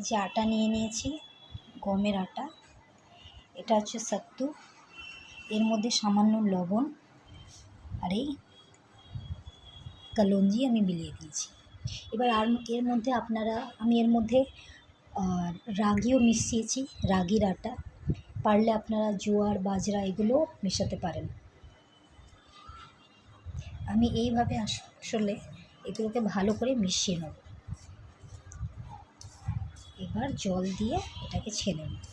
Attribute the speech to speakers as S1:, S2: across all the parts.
S1: এই যে আটা নিয়ে নিয়েছি, গমের আটা। এটা হচ্ছে সত্তু। এর মধ্যে সামান্য লবণ আর এই কালঞ্জি আমি মিলিয়ে দিয়েছি। এবার আর এর মধ্যে আপনারা, আমি এর মধ্যে রাগিও মিশিয়েছি, রাগির আটা। পারলে আপনারা জোয়ার, বাজরা এগুলো মেশাতে পারেন। আমি এইভাবে আসলে এগুলোকে ভালো করে মিশিয়ে নেব। এবার জল দিয়ে এটাকে ছেনে নেব।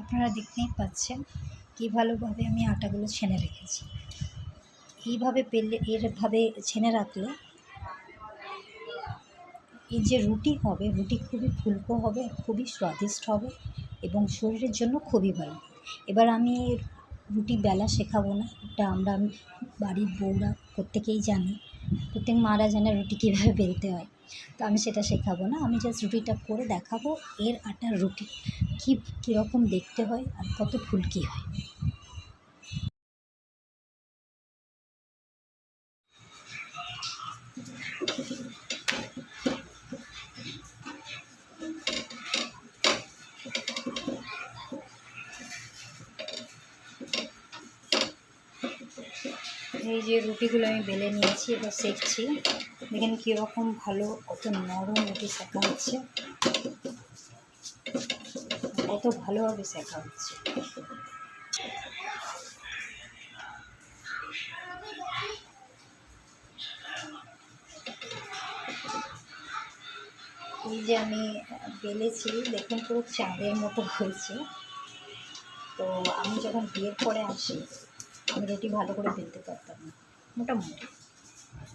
S1: আপনারা দেখতেই পাচ্ছেন কী ভালোভাবে আমি আটাগুলো ছেনে রেখেছি। এইভাবে পেলে এরভাবে ছেনে রাখলে এই যে রুটি হবে, রুটি খুবই ফুলকো হবে, খুবই স্বাদিষ্ট হবে। এবং শরীরের জন্য খুবই ভালো। এবার আমি রুটি বেলা শেখাবো না, এটা আমরা বাড়ির বউরা প্রত্যেকেই জানি। প্রত্যেক মারা জানে রুটি কীভাবে বেলতে হয়। তো আমি সেটা শেখাবো না, আমি জাস্ট রুটিটা করে দেখাবো এর আটার রুটি কী, কীরকম দেখতে হয় আর কত ফুলকি হয়। এই যে রুটিগুলো আমি বেলে নিয়েছি, এবার সেঁকছি। দেখেন কীরকম ভালো, কত নরম রুটি শেখা হচ্ছে। কত ভালোভাবে শেখা হচ্ছে। এই যে আমি বেলেছি, দেখুন পুরো চাঁদের মতো হয়েছে। তো আমি যখন বিয়ের পরে আসি আমি রুটি ভালো করে বেলতে পারতাম না মোটামুটি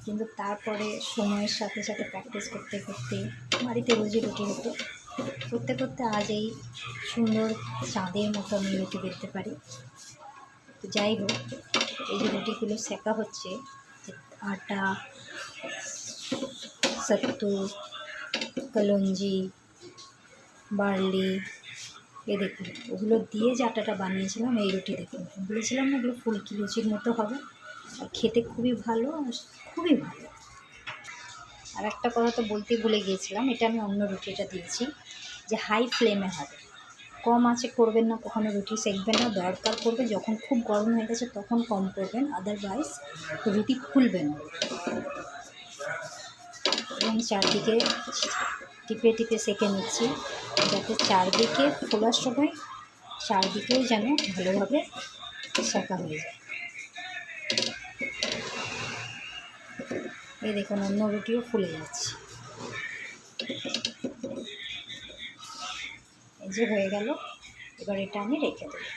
S1: কিন্তু তারপরে সময়ের সাথে সাথে প্র্যাকটিস করতে করতে বাড়িতে রোজই রুটি হতো। করতে করতে আজ এই সুন্দর চাঁদের মতো আমি রুটি বেলতে পারি। তো যাই হোক, এই যে রুটিগুলো সেকা হচ্ছে আটা সত্তু কলঞ্জি, বার্লি এ দেখুন, ওগুলো দিয়ে যে আটাটা বানিয়েছিলাম, এই রুটি দেখুন। বলেছিলাম না এগুলো ফুলকি লুচির মতো হবে। আর খেতে খুবই ভালো খুবই ভালো। আর একটা কথা তো বলতেই ভুলে গিয়েছিলাম, এটা আমি অন্য রুটিটা দিয়েছি, যে হাই ফ্লেমে হবে। কম আছে করবেন না, কখনো রুটি সেঁকবেন না, দরকার করবে যখন খুব গরম হয়ে গেছে তখন কম করবেন আদারওয়াইজ রুটি ফুলবে না। এবং চারদিকে টিপে টিপে সেঁকে নিচ্ছি। যাতে চারদিকে খোলার সময় চারদিকেও যেন ভালোভাবে সেঁকা হয়ে যায়। এই দেখুন, অন্য রুটিও ফুলে যাচ্ছে। এই যে হয়ে গেল, এবার এটা আমি রেখে দেবো।